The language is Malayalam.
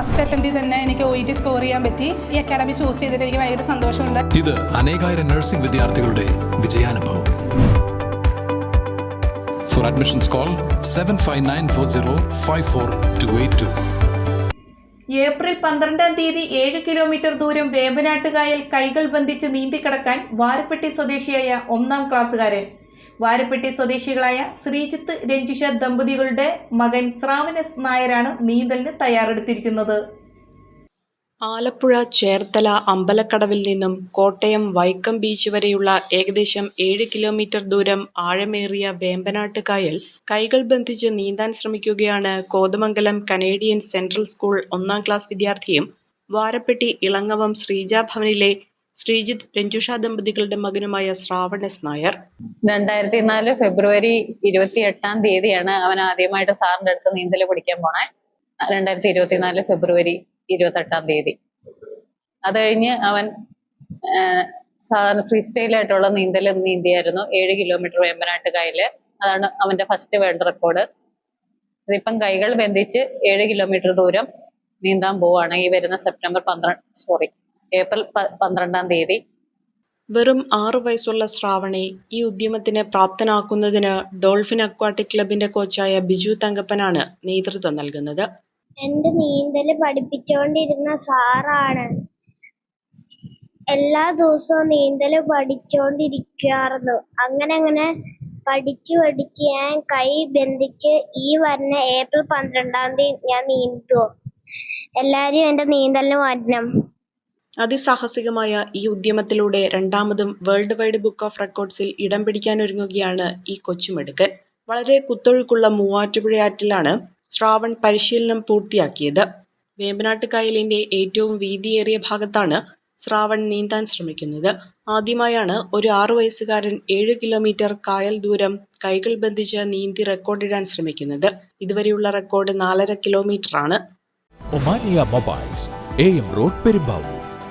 ഫസ്റ്റ് അറ്റംപ്റ്റിൽ തന്നെ എനിക്ക് ഒ ടി സ്കോർ ചെയ്യാൻ പറ്റി. ഈ അക്കാഡമി ചൂസ് ചെയ്തിട്ട് എനിക്ക് ഭയങ്കര സന്തോഷമുണ്ട്. ഇത് അനേകായിരം നഴ്സിംഗ് വിദ്യാർത്ഥികളുടെ വിജയാനുഭവം. For admissions call seven five nine four zero five four two eight two April പന്ത്രണ്ടാം തീയതി ഏഴ് കിലോമീറ്റർ ദൂരം വേമ്പനാട്ടുകായൽ കൈകൾ ബന്ധിച്ച് നീന്തിക്കടക്കാൻ വാരപ്പെട്ടി സ്വദേശിയായ ഒന്നാം ക്ലാസ്സുകാരൻ വാരപ്പെട്ടി സ്വദേശികളായ ശ്രീജിത്ത് രഞ്ജിഷ ദമ്പതികളുടെ മകൻ ശ്രാവണ നായരാണ് നീന്തലിന് തയ്യാറെടുത്തിരിക്കുന്നത്. ആലപ്പുഴ ചേർത്തല അമ്പലക്കടവിൽ നിന്നും കോട്ടയം വൈക്കം ബീച്ച് വരെയുള്ള ഏകദേശം ഏഴ് കിലോമീറ്റർ ദൂരം ആഴമേറിയ വേമ്പനാട്ട് കായൽ കൈകൾ ബന്ധിച്ച് നീന്താൻ ശ്രമിക്കുകയാണ് കോതമംഗലം കനേഡിയൻ സെൻട്രൽ സ്കൂൾ ഒന്നാം ക്ലാസ് വിദ്യാർത്ഥിയും വാരപ്പെട്ടി ഇളങ്ങവം ശ്രീജാ ഭവനിലെ ശ്രീജിത്ത് രഞ്ജുഷ ദമ്പതികളുടെ മകനുമായ ശ്രാവണസ് നായർ. രണ്ടായിരത്തി നാല് ഫെബ്രുവരി ഇരുപത്തി എട്ടാം തീയതിയാണ് അവൻ ആദ്യമായിട്ട് സാറിന്റെ അടുത്ത് നീന്തൽ പഠിക്കാൻ പോണേ. രണ്ടായിരത്തി ഇരുപത്തിനാല് ഫെബ്രുവരി ഇരുപത്തി എട്ടാം തീയതി. അത് കഴിഞ്ഞ് അവൻ സാറിന് ഫ്രീ സ്റ്റൈൽ ആയിട്ടുള്ള നീന്തൽ നീന്തിയായിരുന്നു. ഏഴ് കിലോമീറ്റർ വേമ്പനാട്ട് കായൽ. അതാണ് അവന്റെ ഫസ്റ്റ് വേൾഡ് റെക്കോർഡ്. ഇതിപ്പം കൈകൾ ബന്ധിച്ച് ഏഴ് കിലോമീറ്റർ ദൂരം നീന്താൻ പോവാണ്. ഈ വരുന്ന സെപ്റ്റംബർ പന്ത്രണ്ട് സോറി ഏപ്രിൽ പന്ത്രണ്ടാം തീയതി. വെറും ആറു വയസ്സുള്ള ശ്രാവണെ ഈ ഉദ്യമത്തിന് പ്രാപ്തനാക്കുന്നതിന് ഡോൾഫിൻ അക്വാട്ടിക് ക്ലബിന്റെ കോച്ചായ ബിജു തങ്കപ്പനാണ് നേതൃത്വം നൽകുന്നത്. എന്റെ നീന്തൽ പഠിപ്പിച്ചോണ്ടിരുന്ന സാറാണ്. എല്ലാ ദിവസവും നീന്തൽ പഠിച്ചോണ്ടിരിക്കാറുന്നു അങ്ങനെ അങ്ങനെ പഠിച്ചു പഠിച്ച് ഞാൻ കൈ ബന്ധിച്ച് ഈ വരുന്ന ഏപ്രിൽ പന്ത്രണ്ടാം തീയതി ഞാൻ നീന്തു. എല്ലാരും എന്റെ നീന്തലിന് വരണം. അതിസാഹസികമായ ഈ ഉദ്യമത്തിലൂടെ രണ്ടാമതും വേൾഡ് വൈഡ് ബുക്ക് ഓഫ് റെക്കോർഡ്സിൽ ഇടം പിടിക്കാനൊരുങ്ങുകയാണ് ഈ കൊച്ചുമെടുക്കൻ. വളരെ കുത്തൊഴുക്കുള്ള മൂവാറ്റുപുഴയാറ്റിലാണ് ശ്രാവൺ പരിശീലനം പൂർത്തിയാക്കിയത്. വേമ്പനാട്ടുകായലിന്റെ ഏറ്റവും വീതിയേറിയ ഭാഗത്താണ് ശ്രാവൺ നീന്താൻ ശ്രമിക്കുന്നത്. ആദ്യമായാണ് ഒരു ആറു വയസ്സുകാരൻ ഏഴ് കിലോമീറ്റർ കായൽ ദൂരം കൈകൾ ബന്ധിച്ച് നീന്തി റെക്കോർഡിടാൻ ശ്രമിക്കുന്നത്. ഇതുവരെയുള്ള റെക്കോർഡ് നാലര കിലോമീറ്ററാണ് Omania mobiles A M road Perumbavoor